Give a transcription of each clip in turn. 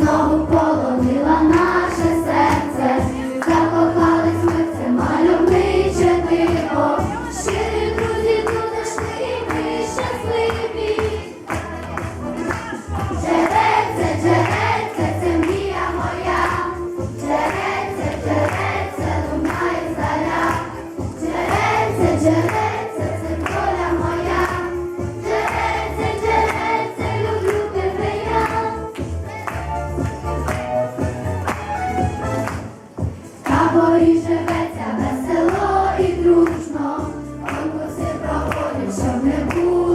знову полонила наше серце, закохались ми в це мальовниче диво. Щирі друзі, будеш наш ти і ми щасливі. Джерельце, джерельце, це мрія моя, джерельце, джерельце. горі живеться весело і дружно, конкурси проводять, щоб не було.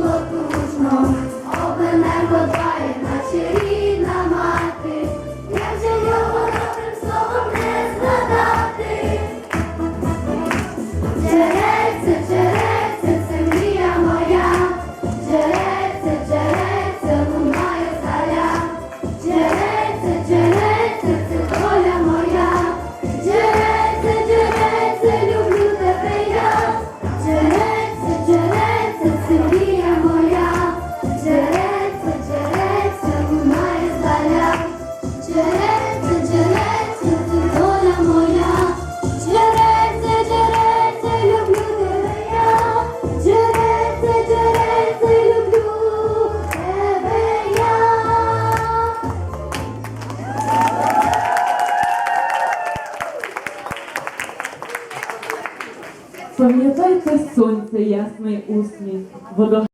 Пам'ятайте сонце ясний усміх, водога.